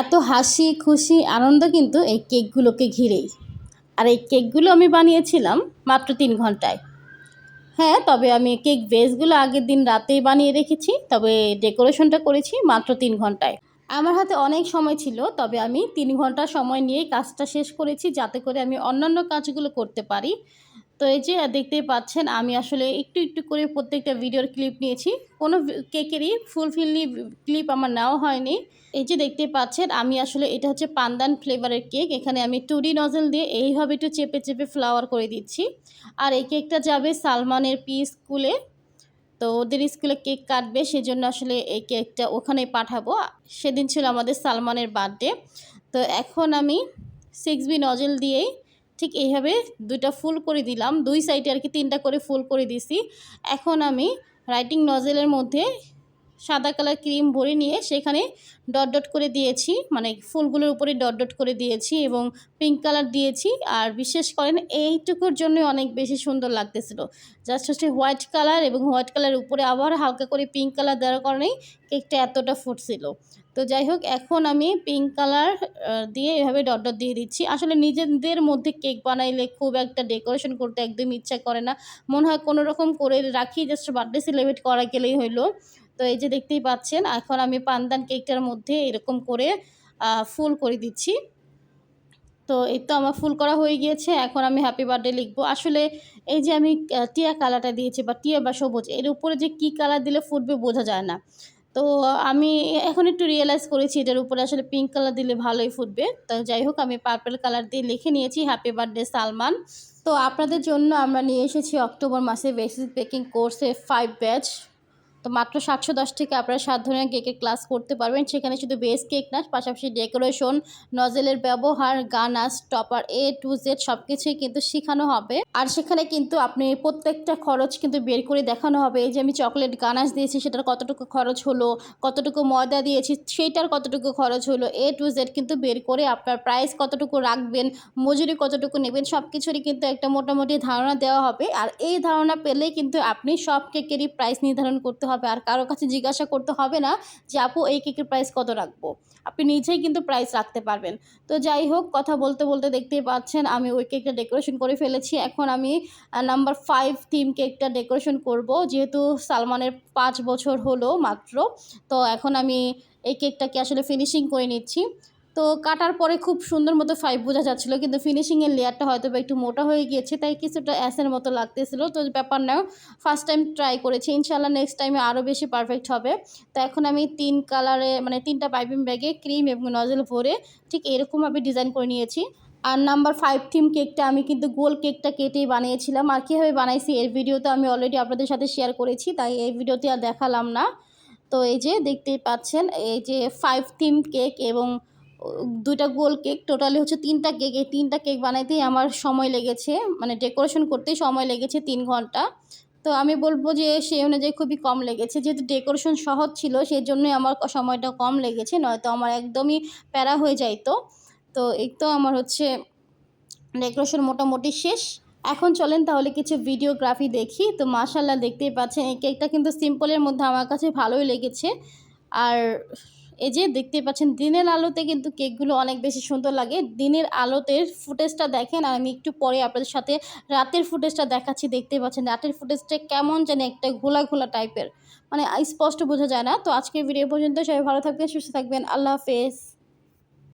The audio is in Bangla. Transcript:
এত হাসি, খুশি, আনন্দ কিন্তু এই কেকগুলোকে ঘিরেই। আর এই কেকগুলো আমি বানিয়েছিলাম মাত্র তিন ঘন্টায়। হ্যাঁ তবে আমি কেক বেসগুলো আগের দিন রাতেই বানিয়ে রেখেছি, তবে ডেকোরেশনটা করেছি মাত্র তিন ঘন্টায়। আমার হাতে অনেক সময় ছিল, তবে আমি তিন ঘণ্টা সময় নিয়েই কাজটা শেষ করেছি, যাতে করে আমি অন্যান্য কাজগুলো করতে পারি। তো এই যে দেখতেই পাচ্ছেন, আমি আসলে একটু একটু করে প্রত্যেকটা ভিডিওর ক্লিপ নিয়েছি। কোনো কেকেরই ফুলফিলি ক্লিপ আমার নেওয়া হয়নি। এই যে দেখতে পাচ্ছেন, আমি আসলে এটা হচ্ছে পান্দান ফ্লেভারের কেক এখানে আমি টুরি নজল দিয়ে এইভাবে একটু চেপে চেপে ফ্লাওয়ার করে দিচ্ছি। আর এই কেকটা যাবে সালমানের পি স্কুলে তো ওদের স্কুলে কেক কাটবে, সেজন্য আসলে এই কেকটা ওখানে পাঠাবো। সেদিন ছিল আমাদের সালমানের বার্থডে তো এখন আমি সিক্স বি নজল দিয়েই ঠিক এইভাবে দুইটা ফুল করে দিলাম। দুই সাইডে আর কি তিনটা করে ফুল করে দিছি। এখন আমি রাইটিং নজেলের মধ্যে সাদা কালার ক্রিম ভরে নিয়ে সেখানে ডট ডট করে দিয়েছি মানে ফুলগুলোর উপরে ডট ডট করে দিয়েছি এবং পিঙ্ক কালার দিয়েছি। আর বিশেষ করেন, এইটুকুর জন্য অনেক বেশি সুন্দর লাগতেছিল। জাস্ট হচ্ছে হোয়াইট কালার এবং হোয়াইট কালারের উপরে আবার হালকা করে পিঙ্ক কালার দেওয়ার কারণেই কেকটা এতটা ফুটছিল। তো যাই হোক, এখন আমি পিঙ্ক কালার দিয়ে এভাবে ডট ডট দিয়ে দিচ্ছি। আসলে নিজেদের মধ্যে কেক বানাইলে খুব একটা ডেকোরেশন করতে একদম ইচ্ছা করে না। মনে হয় কোনো রকম করে রাখি জাস্ট বার্থডে সেলিব্রেট করা গেলেই হইল। তো এই যে দেখতেই পাচ্ছেন, এখন আমি পান্দান কেকটার মধ্যে এরকম করে ফুল করে দিচ্ছি। তো এই তো আমার ফুল করা হয়ে গিয়েছে, এখন আমি হ্যাপি বার্থডে লিখব। আসলে এই যে আমি টিয়া কালারটা দিয়েছি বা টিয়া বা সবুজ, এর উপরে যে কী কালার দিলে ফুটবে বোঝা যায় না। তো আমি এখন একটু রিয়েলাইজ করেছি এটার উপরে আসলে পিঙ্ক কালার দিলে ভালোই ফুটবে। তো যাই হোক, আমি পার্পেল কালার দিয়ে লিখে নিয়েছি হ্যাপি বার্থডে সালমান। তো আপনাদের জন্য আমরা নিয়ে এসেছি অক্টোবর মাসে বেসিক বেকিং কোর্সে ফাইভ ব্যাচ তো মাত্র সাতশো দশ থেকে আপনারা সাত ধরনের কেকের ক্লাস করতে পারবেন। সেখানে শুধু বেস কেক না, পাশাপাশি ডেকোরেশন নজেলের ব্যবহার ganache topper A to Z সব কিছুই কিন্তু শেখানো হবে। আর সেখানে কিন্তু আপনি প্রত্যেকটা খরচ কিন্তু বের করে দেখানো হবে। এই যে আমি চকলেট গানাস দিয়েছি, সেটার কতটুকু খরচ হলো, কতটুকু ময়দা দিয়েছি, সেইটার কতটুকু খরচ হলো এ টু জেড কিন্তু বের করে আপনার প্রাইস কতটুকু রাখবেন, মজুরি কতটুকু নেবেন সব কিছুরই কিন্তু একটা মোটামুটি ধারণা দেওয়া হবে। আর এই ধারণা পেলেই কিন্তু আপনি সব কেকেরই প্রাইস নির্ধারণ করতে হবে আর কারও কাছে জিজ্ঞাসা করতে হবে না যে, আপু, এই কেকের প্রাইস কত রাখব? আপনি নিজেই কিন্তু প্রাইস রাখতে পারবেন। তো যাই হোক, কথা বলতে বলতে দেখতেই পাচ্ছেন, আমি ওই কেকটা ডেকোরেশন করে ফেলেছি। এখন আমি নাম্বার ফাইভ থিম কেকটা ডেকোরেশন করব। যেহেতু সালমানের পাঁচ বছর হলো মাত্র, তো এখন আমি এই কেকটাকে আসলে ফিনিশিং করে নিচ্ছি। তো কাটার পরে খুব সুন্দর মতো ফাইভ বোঝা যাচ্ছিল, কিন্তু ফিনিশিংয়ের লেয়ারটা হয়তো বা একটু মোটা হয়ে গিয়েছে, তাই কিছুটা অ্যাসের মতো লাগতেছিলো। তো ব্যাপার নাও ফার্স্ট টাইম ট্রাই করেছি ইনশাল্লাহ নেক্সট টাইমে আরও বেশি পারফেক্ট হবে। তো এখন আমি তিন কালারে মানে তিনটা পাইপিং ব্যাগে ক্রিম এবং নজল ভরে ঠিক এরকমভাবে ডিজাইন করে নিয়েছি। আর নাম্বার ফাইভ থিম কেকটা আমি কিন্তু গোল কেকটা কেটেই বানিয়েছিলাম। আর কীভাবে বানাইছি এর ভিডিও তো আমি অলরেডি আপনাদের সাথে শেয়ার করেছি, তাই এই ভিডিওতে আর দেখালাম না। তো এই যে দেখতেই পাচ্ছেন, এই যে ফাইভ থিম কেক এবং দুইটা গোল কেক, টোটালি হচ্ছে তিনটা কেক, এই তিনটা কেক বানাইতেই আমার সময় লেগেছে মানে ডেকোরেশন করতেই সময় লেগেছে তিন ঘণ্টা। তো আমি বলব যে সেই অনুযায়ী খুবই কম লেগেছে, যেহেতু ডেকোরেশন সহজ ছিল সেই জন্যই আমার সময়টা কম লেগেছে, নয়তো আমার একদমই প্যারা হয়ে যাইতো। তো এই তো আমার হচ্ছে ডেকোরেশন মোটামুটি শেষ। এখন চলেন তাহলে কিছু ভিডিওগ্রাফি দেখি। তো মাশাল্লাহ দেখতেই পাচ্ছেন, এই কেকটা কিন্তু সিম্পলের মধ্যে আমার কাছে ভালোই লেগেছে। আর এই যে দেখতে পাচ্ছেন, দিনের আলোতে কিন্তু কেকগুলো অনেক বেশি সুন্দর লাগে। দিনের আলোতে ফুটেজটা দেখেন, আর আমি একটু পরে আপনাদের সাথে রাতের ফুটেজটা দেখাচ্ছি। দেখতে পাচ্ছেন, রাতের ফুটেজটা কেমন যেন একটা ঘোলা ঘোলা টাইপের মানে স্পষ্ট বোঝা যায় না। তো আজকের ভিডিও পর্যন্ত সবাই ভালো থাকবেন, সুস্থ থাকবেন। আল্লাহ হাফেজ।